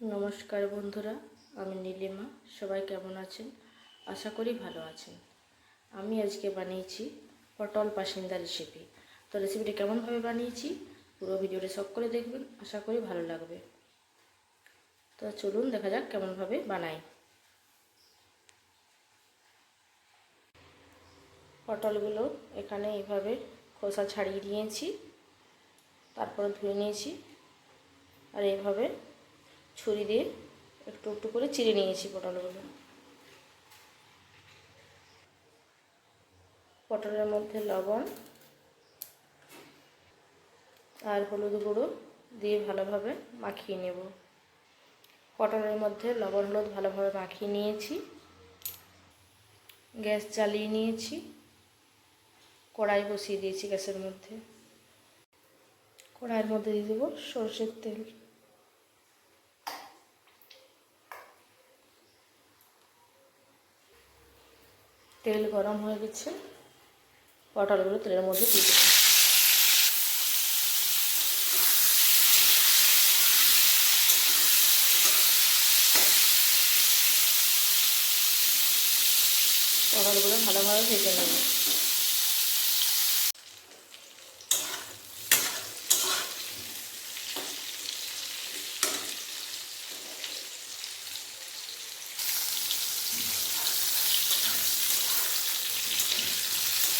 নমস্কার বন্ধুরা, আমি নীলিমা, সবাই কেমন আছেন? আশা করি ভালো আছেন। আমি আজকে বানিয়েছি পটল পাসিন্দা রেসিপি তো রেসিপিটা কেমনভাবে বানিয়েছি, পুরো ভিডিওটা সব করে দেখবেন, আশা করি ভালো লাগবে। তো চলুন, দেখা যাক কেমনভাবে বানাই। পটলগুলো এখানে এইভাবে খোসা ছাড়িয়ে নিয়েছি তারপরে ধুয়ে নিয়েছি, আর এইভাবে ছুরি দিয়ে একটু একটু করে চিড়ে নিয়েছি পটলগুলো। পটলের মধ্যে লবণ আর হলুদ গুঁড়ো দিয়ে ভালোভাবে মাখিয়ে নেব। পটলের মধ্যে লবণ হলুদ ভালোভাবে মাখিয়ে নিয়েছি। গ্যাস চালিয়ে নিয়েছি। কড়াই বসিয়ে দিয়েছি গ্যাসের মধ্যে। কড়াইয়ের মধ্যে দিয়ে দেবো সরষের তেল। তেল গরম হয়ে গেছে। পটলগুলো তেলের মধ্যে দিয়ে পটলগুলো ভালোভাবে ভেজে নেব।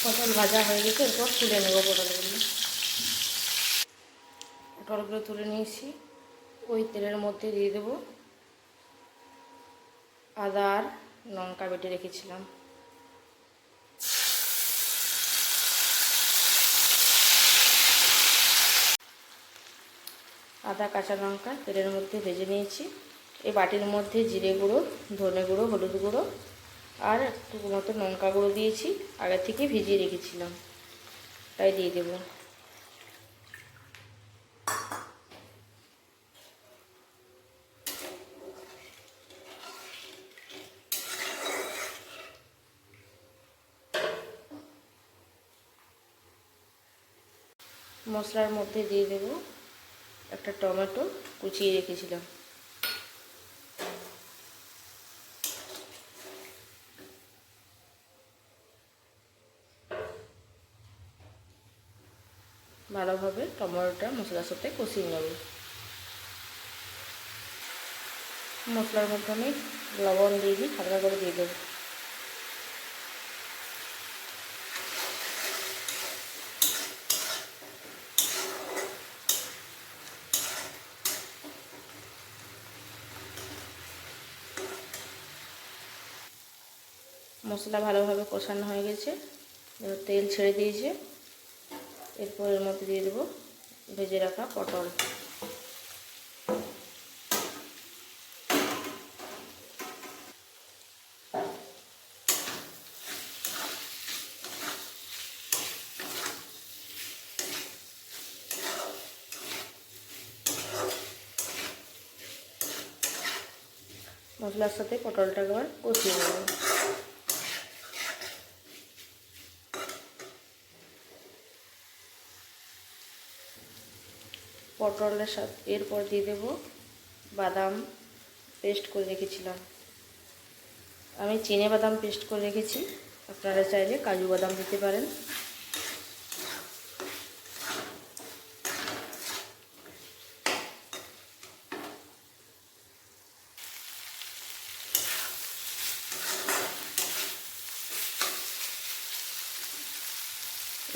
পটল ভাজা হয়ে গেছে, এরপর তুলে নেব পটলগুলো। পটলগুলো তুলে নিয়েছি। ওই তেলের মধ্যে দিয়ে দেব আদা আর লঙ্কা বেটে রেখেছিলাম। আদা, কাঁচা লঙ্কা তেলের মধ্যে ভেজে নিয়েছি। এই বাটির মধ্যে জিরে গুঁড়ো, ধনে গুঁড়ো, হলুদ গুঁড়ো আর একটু মতো লঙ্কা গুঁড়ো দিয়েছি, আগে থেকে ভিজিয়ে রেখেছিলাম। তাই দিয়ে দেব। মশলার মধ্যে দিয়ে দেব একটা টমেটো কুচিয়ে রেখেছিলাম। ভালোভাবে টমেটোটা মশলার সাথে কষিয়ে নেব। মশলার মধ্যে আমি লবণ দিয়ে দিই, হালকা করে দিয়ে দেবো। মশলা ভালোভাবে কষানো হয়ে গেছে। তেল ছেড়ে দিয়েছে। এরপর এর মধ্যে দিয়ে দেবো ভেজে রাখা পটল। মশলার সাথে পটলটা আবার কষিয়ে নেব। পটলের সাথে এরপর দিয়ে দেব বাদাম পেস্ট করে রেখেছিলাম। আমি চিনে বাদাম পেস্ট করে রেখেছি। আপনারা চাইলে কাজু বাদাম দিতে পারেন।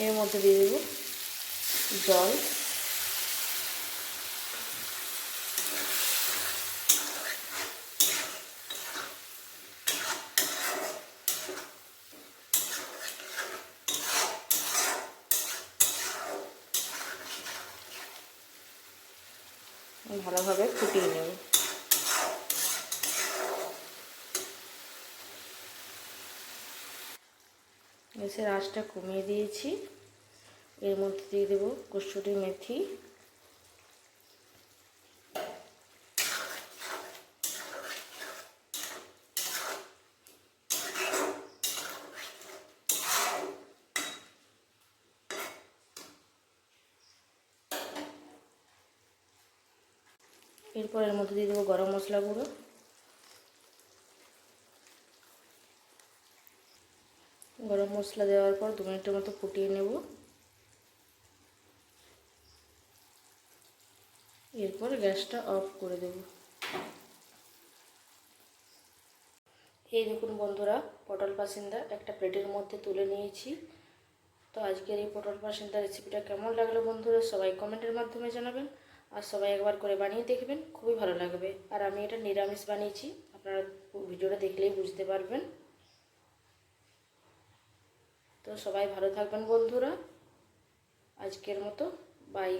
এর মধ্যে দিয়ে দেব জল। ভালোভাবে ফুটিয়ে নেব। গ্যাসের আঁচটা কমিয়ে দিয়েছি। এর মধ্যে দিয়ে দেবো কসুরি মেথি। এরপর এর মধ্যে দিয়ে দেবো গরম মশলা গুঁড়ো। গরম মশলা দেওয়ার পর দু মিনিটের মতো ফুটিয়ে নেব। এরপর গ্যাসটা অফ করে দেব। এই দেখুন বন্ধুরা, পটল পাসিন্দা একটা প্লেটের মধ্যে তুলে নিয়েছি। তো আজকের এই পটল পাসিন্দা রেসিপিটা কেমন লাগল বন্ধুরা, সবাই কমেন্টের মাধ্যমে জানাবেন। আর সবাই একবার করে বানিয়ে দেখবেন, খুবই ভালো লাগবে। আর আমি এটা নিরামিষ বানিয়েছি, আপনারা ভিডিওটা দেখলেই বুঝতে পারবেন। তো সবাই ভালো থাকবেন বন্ধুরা। আজকের মতো বাই